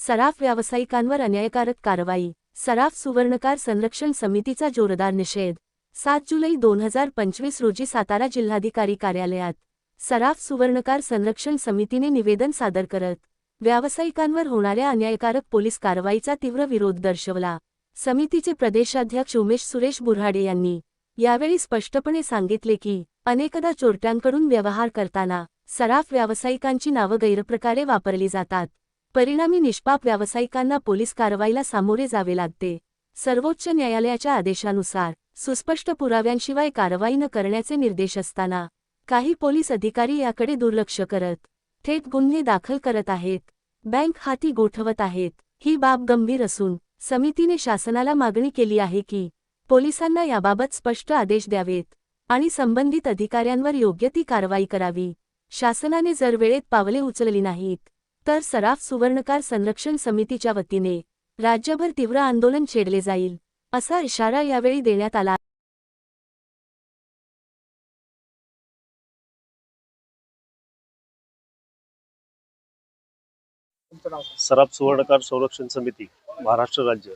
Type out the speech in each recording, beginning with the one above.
सराफ व्यावसायिकांवर अन्यायकारक कारवाई सराफ सुवर्णकार संरक्षण समितीचा जोरदार निषेध. सात जुलै दोन हजार पंचवीस रोजी सातारा जिल्हाधिकारी कार्यालयात सराफ सुवर्णकार संरक्षण समितीने निवेदन सादर करत व्यावसायिकांवर होणाऱ्या अन्यायकारक पोलीस कारवाईचा तीव्र विरोध दर्शवला. समितीचे प्रदेशाध्यक्ष उमेश सुरेश बुऱ्हाडे यांनी यावेळी स्पष्टपणे सांगितले की अनेकदा चोरट्यांकडून व्यवहार करताना सराफ व्यावसायिकांची नावं गैरप्रकारे वापरली जातात. परिणामी निष्पाप व्यावसायिकांना पोलीस कारवाईला सामोरे जावे लागते. सर्वोच्च न्यायालयाच्या आदेशानुसार सुस्पष्ट पुराव्यांशिवाय कारवाई न करण्याचे निर्देश असताना काही पोलीस अधिकारी याकडे दुर्लक्ष करत थेट गुन्हे दाखल करत आहेत. बँक हाती गोठवत आहेत. ही बाब गंभीर असून समितीने शासनाला मागणी केली आहे की पोलिसांना याबाबत स्पष्ट आदेश द्यावेत आणि संबंधित अधिकाऱ्यांवर योग्य ती कारवाई करावी. शासनाने जर वेळेत पावले उचलली नाहीत तर सराफ सुवर्णकार संरक्षण समितीच्या वतीने राज्यभर तीव्र आंदोलन छेडले जाईल असा इशारा यावेळी देण्यात आला. सराफ सुवर्णकार संरक्षण समिती महाराष्ट्र राज्य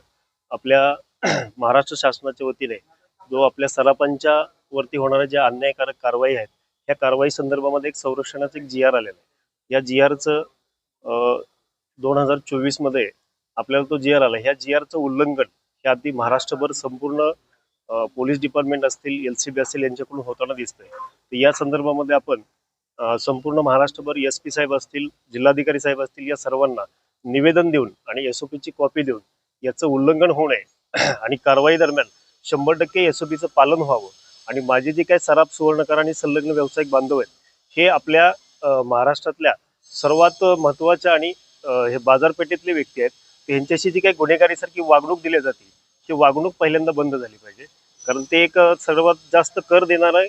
आपल्या महाराष्ट्र शासनाच्या वतीने जो आपल्या सराफांच्या वरती होणाऱ्या ज्या अन्यायकारक कारवाई आहेत ह्या कारवाई संदर्भामध्ये एक संरक्षणाचं एक जी आर आलेलं आहे. या जी आरचं दोन हजार चोवीसमध्ये आपल्याला तो जी आर आला ह्या जी आरचं उल्लंघन हे अगदी महाराष्ट्रभर संपूर्ण पोलीस डिपार्टमेंट असतील एल सी बी असतील यांच्याकडून होताना दिसतंय. तर या संदर्भामध्ये आपण संपूर्ण महाराष्ट्रभर एस पी साहेब असतील जिल्हाधिकारी साहेब असतील या सर्वांना निवेदन देऊन आणि एस ओ पीची कॉपी देऊन याचं उल्लंघन होऊ नये आणि कारवाई दरम्यान शंभर टक्के एस ओ पीचं पालन व्हावं. आणि माझे जे काही सराफ सुवर्णकार आणि संलग्न व्यावसायिक बांधव आहेत हे आपल्या महाराष्ट्रातल्या सर्वात महत्त्वाच्या आणि हे बाजारपेठेतले व्यक्ती आहेत त्यांच्याशी ह्यांच्याशी जी काही गुन्हेगारीसारखी वागणूक दिली जाते ही वागणूक पहिल्यांदा बंद झाली पाहिजे. कारण ते एक सर्वात जास्त कर देणारं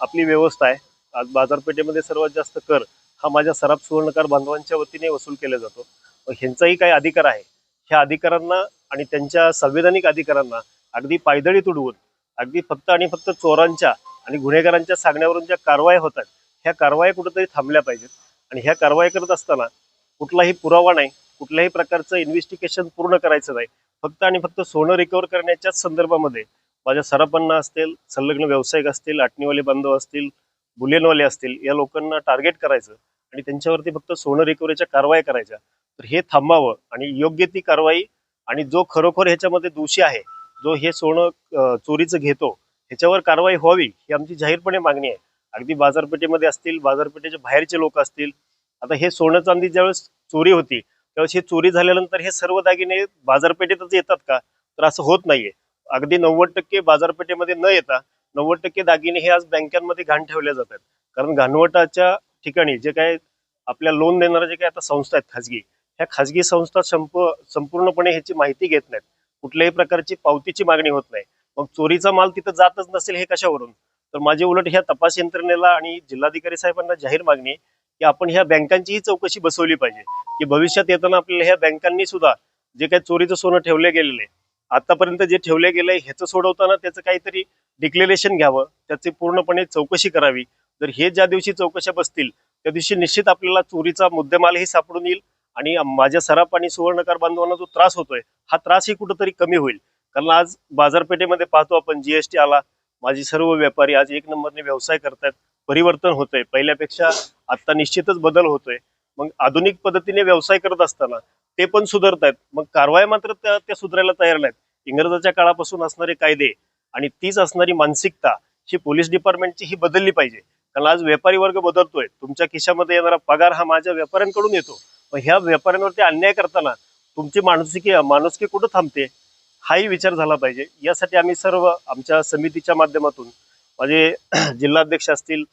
आपली व्यवस्था आहे. आज बाजारपेठेमध्ये सर्वात जास्त कर हा माझ्या सराफ सुवर्णकार बांधवांच्या वतीने वसूल केला जातो. ह्यांचाही काही अधिकार आहे. ह्या अधिकारांना आणि त्यांच्या संवैधानिक अधिकारांना अगदी पायदळी तुडवून अगदी फक्त आणि फक्त चोरांच्या आणि गुन्हेगारांच्या सांगण्यावरून ज्या कारवाया होतात ह्या कारवाया कुठेतरी थांबल्या पाहिजेत. आणि ह्या कारवाई करत असताना कुठलाही पुरावा नाही कुठल्याही प्रकारचं इन्व्हेस्टिगेशन पूर्ण करायचं नाही. फक्त आणि फक्त सोनं रिकवर करण्याच्याच संदर्भामध्ये माझ्या सराफांना असतील संलग्न व्यावसायिक असतील आटणीवाले बांधव असतील बुलेनवाले असतील या लोकांना टार्गेट करायचं आणि त्यांच्यावरती फक्त सोनं रिकव्हरीच्या कारवाया करायच्या. तर हे थांबावं आणि योग्य ती कारवाई आणि जो खरोखर ह्याच्यामध्ये दोषी आहे जो हे सोनं चोरीचं घेतो ह्याच्यावर कारवाई व्हावी ही आमची जाहीरपणे मागणी आहे. अगदी बाजारपेठेमध्ये असतील बाजारपेठेच्या बाहेरचे लोक असतील. आता हे सोनं चांदी ज्यावेळेस चोरी होती त्यावेळेस हे चोरी झाल्यानंतर हे सर्व दागिने बाजारपेठेतच येतात का? तर असं होत नाहीये. अगदी नव्वद टक्के बाजारपेठेमध्ये न येता नव्वद टक्के दागिने हे आज बँकांमध्ये घाण ठेवले जातात कारण घाणवटाच्या ठिकाणी जे काय आपल्या लोन देणाऱ्या जे काही आता संस्था आहेत खाजगी ह्या खाजगी संस्था संप संपूर्णपणे ह्याची माहिती घेत नाहीत. कुठल्याही प्रकारची पावतीची मागणी होत नाही. मग चोरीचा माल तिथं जातच नसेल हे कशावरून? तर माझी उलट ह्या तपास यंत्रणेला आणि जिल्हाधिकारी साहेबांना जाहीर मागणी आहे की आपण ह्या बँकांचीही चौकशी बसवली पाहिजे. की भविष्यात येताना आपल्याला ह्या बँकांनी सुद्धा जे काही चोरीचं सोनं ठेवले गेलेलं आहे आतापर्यंत जे ठेवले गेलंय ह्याचं सोडवताना त्याचं काहीतरी डिक्लेरेशन घ्यावं त्याची पूर्णपणे चौकशी करावी. तर हे ज्या दिवशी चौकशा बसतील त्या दिवशी निश्चित आपल्याला चोरीचा मुद्देमालही सापडून येईल आणि माझ्या सराफ आणि सुवर्णकार बांधवांना जो त्रास होतोय हा त्रासही कुठंतरी कमी होईल. कारण आज बाजारपेठेमध्ये पाहतो आपण जीएसटी आला माझी सर्व व्यापारी आज एक नंबरने व्यवसाय करतायत परिवर्तन होतंय. पहिल्यापेक्षा आता निश्चितच बदल होतोय. मग आधुनिक पद्धतीने व्यवसाय करत असताना ते पण सुधारतायत. मग कारवाया मात्र त्या त्या सुधारायला तयार नाहीत. इंग्रजाच्या काळापासून असणारे कायदे आणि तीच असणारी मानसिकता ही पोलीस डिपार्टमेंटची ही बदलली पाहिजे. कारण आज व्यापारी वर्ग बदलतोय. तुमच्या खिशामध्ये येणारा पगार हा माझ्या व्यापाऱ्यांकडून येतो. मग ह्या व्यापाऱ्यांवरती अन्याय करताना तुमची मानसिकी माणुसकी कुठं थांबते? हाही विचार झाला पाहिजे. यासाठी आम्ही सर्व आमच्या समितीच्या माध्यमातून माझे जिल्हाध्यक्ष असतील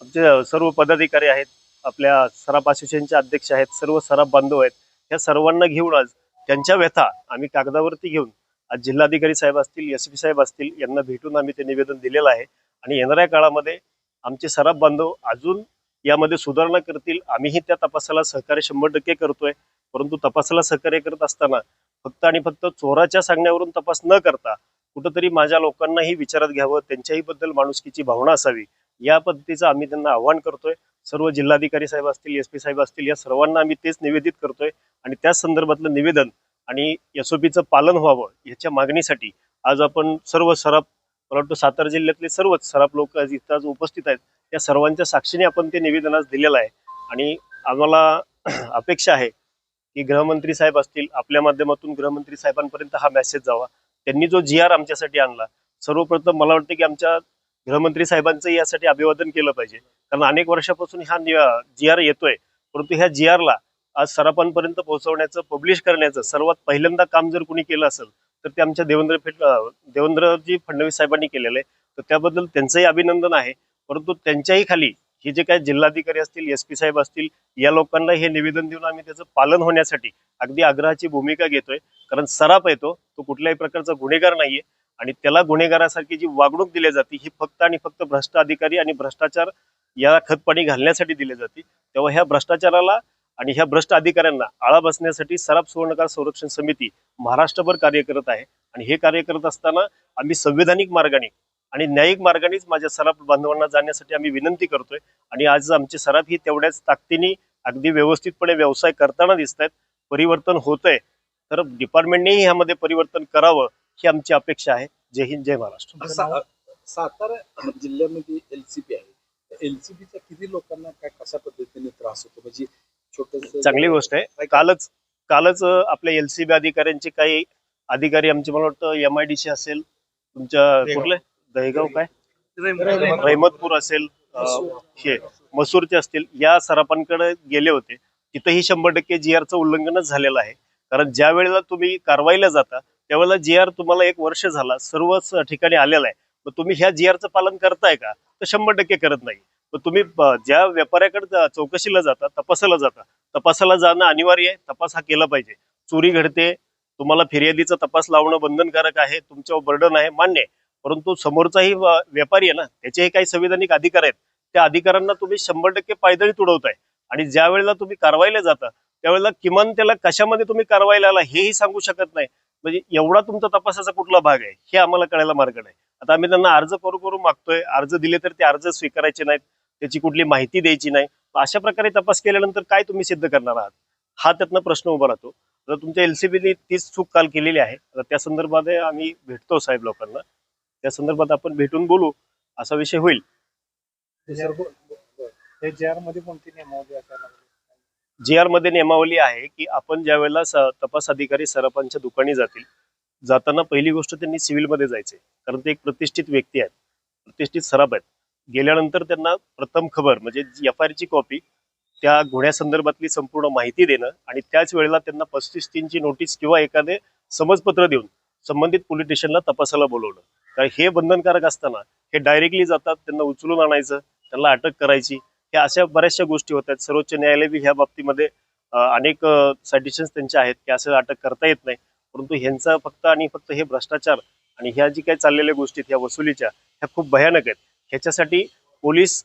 आमचे सर्व पदाधिकारी आहेत आपल्या सराफ असोसिएशनचे अध्यक्ष आहेत सर्व सराफ बांधव आहेत या सर्वांना घेऊन आज त्यांच्या व्यथा आम्ही कागदावरती घेऊन आज जिल्हाधिकारी साहेब असतील एस पी साहेब असतील यांना भेटून आम्ही ते निवेदन दिलेलं आहे. आणि येणाऱ्या काळामध्ये आमचे सराफ बांधव अजून यामध्ये सुधारणा करतील. आम्हीही त्या तपासाला सहकार्य शंभर टक्के करतोय. परंतु तपासाला सहकार्य करत असताना फक्त आणि फक्त चोराच्या सांगण्यावरून तपास न करता कुठंतरी माझ्या लोकांनाही विचारात घ्यावं त्यांच्याही बद्दल माणुसकीची भावना असावी या पद्धतीचं आम्ही त्यांना आव्हान करतोय. सर्व जिल्हाधिकारी साहेब असतील एस पी साहेब असतील या सर्वांना आम्ही तेच निवेदित करतोय आणि त्याच संदर्भातलं निवेदन आणि एसओपीचं पालन व्हावं ह्याच्या मागणीसाठी आज आपण सर्व सराफ मला वाटतं सातारा जिल्ह्यातले सर्वच सराफ लोक आज इथं आज उपस्थित आहेत. या सर्वांच्या साक्षीने आपण ते निवेदन आज दिलेलं आहे आणि आम्हाला अपेक्षा आहे की गृहमंत्री साहेब असतील आपल्या माध्यमातून गृहमंत्री साहेबांपर्यंत हा मेसेज जावा. त्यांनी जो जी आर आमच्यासाठी आणला सर्वप्रथम मला वाटतं की आमच्या गृहमंत्री साहेबांचं यासाठी अभिवादन केलं पाहिजे. कारण अनेक वर्षापासून हा जी आर येतोय. परंतु ह्या जी आरला आज सरापांपर्यंत पोहोचवण्याचं पब्लिश करण्याचं सर्वात पहिल्यांदा काम जर कुणी केलं असेल तर ते आमच्या देवेंद्र फेट देवेंद्रजी फडणवीस साहेबांनी केलेलं आहे. तर त्याबद्दल त्यांचंही अभिनंदन आहे. परंतु त्यांच्याही खाली हे जे काही जिल्हाधिकारी असतील एस पी साहेब असतील या लोकांना हे निवेदन देऊन आम्ही त्याचं पालन होण्यासाठी अगदी आग्रहाची भूमिका घेतोय. कारण सराप येतो तो कुठल्याही प्रकारचा गुन्हेगार नाहीये आणि त्याला गुन्हेगारासारखी जी वागणूक दिली जाते ही फक्त आणि फक्त भ्रष्ट अधिकारी आणि भ्रष्टाचार या खतपाणी घालण्यासाठी दिली जाते. तेव्हा ह्या भ्रष्टाचाराला आणि ह्या भ्रष्ट अधिकाऱ्यांना आळा बसण्यासाठी सराफ सुवर्णकार संरक्षण समिती महाराष्ट्रभर कार्य करत आहे. आणि हे कार्य करत असताना आम्ही संविधानिक मार्गाने आणि न्यायिक मार्गानेच माझ्या सराफ बांधवांना जाण्यासाठी आम्ही विनंती करतोय. आणि आज आमचे सराफ ही तेवढ्याच ताकदीने अगदी व्यवस्थितपणे व्यवसाय करताना दिसत आहेत परिवर्तन होतंय. तर डिपार्टमेंटनेही ह्यामध्ये परिवर्तन करावं ही आमची अपेक्षा आहे. जय हिंद जय महाराष्ट्र. सातारा जिल्ह्यामध्ये एलसीपी आहे. एलसीपीचा किती लोकांना काय कशा पद्धतीने त्रास होतो? म्हणजे छोटस चांगली गोष्ट आहे. कालच कालच आपल्या एलसीबी अधिकाऱ्यांचे काही अधिकारी आमचे मला वाटतं एम आय डी सी असेल. तुमच्या दहेगाव. कुठले? दहेगाव काय? रहमतपूर असेल हे मसूरचे असतील या सराफांकडे गेले होते. तिथंही शंभर टक्के जी आरचं उल्लंघनच झालेलं आहे. कारण ज्या वेळेला तुम्ही कारवाईला जाता त्यावेळेला जी आर तुम्हाला एक वर्ष झाला सर्वच ठिकाणी आलेला आहे. मग तुम्ही ह्या जी आरचं पालन करताय का? तर शंभर टक्के करत नाही. मग तुम्ही ब- ज्या व्यापाऱ्याकडे चौकशीला जाता तपासाला जाता तपासाला जाणं अनिवार्य आहे. तपास हा केला पाहिजे. चोरी घडते तुम्हाला फिर्यादीचा तपास लावणं बंधनकारक आहे तुमच्यावर बर्डन आहे मान्य आहे. परंतु समोरचाही व्यापारी आहे ना त्याचेही काही संविधानिक अधिकार आहेत. त्या अधिकारांना तुम्ही शंभर टक्के पायदळी तुडवताय. आणि ज्या वेळेला तुम्ही कारवाईला जाता त्यावेळेला किमान त्याला कशामध्ये तुम्ही कारवाईला आला हेही सांगू शकत नाही. म्हणजे एवढा तुमचा तपासाचा कुठला भाग आहे हे आम्हाला कळायला मार्ग नाही. आता आम्ही त्यांना अर्ज करू करू मागतोय. अर्ज दिले तर ते अर्ज स्वीकारायचे नाहीत. त्याची कुठली माहिती द्यायची नाही. अशा प्रकारे तपास केल्यानंतर काय तुम्ही सिद्ध करणार आहात? हा त्यातनं प्रश्न उभा राहतो. तर तुमच्या एलसीबीने तीच चूक काल केलेली आहे. तर त्या संदर्भात आम्ही भेटतो साहेब लोकांना. त्या संदर्भात आपण भेटून बोलू. असा विषय होईल. जे आरमध्ये कोणती नियमावली? जी आरमध्ये नियमावली आहे की आपण ज्या वेळेला तपास अधिकारी सराफांच्या दुकानी जातील जाताना पहिली गोष्ट त्यांनी सिव्हिलमध्ये जायचे. कारण ते एक प्रतिष्ठित व्यक्ती आहेत. प्रतिष्ठित सराफ आहेत. गेल्यानंतर त्यांना प्रथम खबर म्हणजे एफ आय आरची कॉपी त्या गुन्ह्यासंदर्भातली संपूर्ण माहिती देणं आणि त्याच वेळेला त्यांना पस्तीस तीनची नोटीस किंवा एखादे समजपत्र देऊन संबंधित पोलीस स्टेशनला तपासाला बोलवणं. कारण हे बंधनकारक असताना हे डायरेक्टली जातात त्यांना उचलून आणायचं त्यांना अटक करायची ह्या अशा बऱ्याचशा गोष्टी होत आहेत. सर्वोच्च न्यायालय बी ह्या बाबतीमध्ये अनेक सजेशन्स त्यांचे आहेत की असं अटक करता येत नाही. परंतु ह्यांचा फक्त आणि फक्त हे भ्रष्टाचार आणि ह्या जी काही चाललेल्या गोष्टी आहेत, ह्या वसुलीच्या ह्या खूप भयानक आहेत. ह्याच्यासाठी पोलीस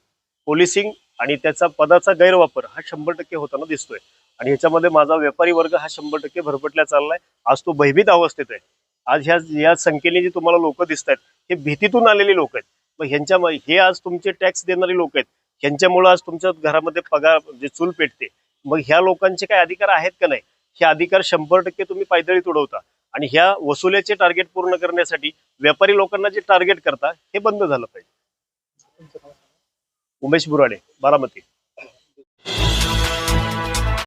पोलिसिंग आणि त्याचा पदाचा गैरवापर हा शंभर टक्के होताना दिसतोय. आणि ह्याच्यामध्ये माझा व्यापारी वर्ग हा शंभर टक्के भरपटल्या चाललाय. आज तो भयभीत अवस्थेत आहे. आज ह्या या संख्येने जे तुम्हाला लोक दिसत आहेत हे भीतीतून आलेले लोक आहेत. मग ह्यांच्या हे आज तुमचे टॅक्स देणारे लोक आहेत. ह्यांच्यामुळे आज तुमच्या घरामध्ये पगार म्हणजे चूल पेटते. मग ह्या लोकांचे काय अधिकार आहेत का नाही? हे अधिकार शंभर टक्के तुम्ही पायदळी तुडवता आणि ह्या वसुलीचे टार्गेट पूर्ण करण्यासाठी व्यापारी लोकांना जे टार्गेट करता हे बंद झालं पाहिजे. उमेश बुराडे बारामती.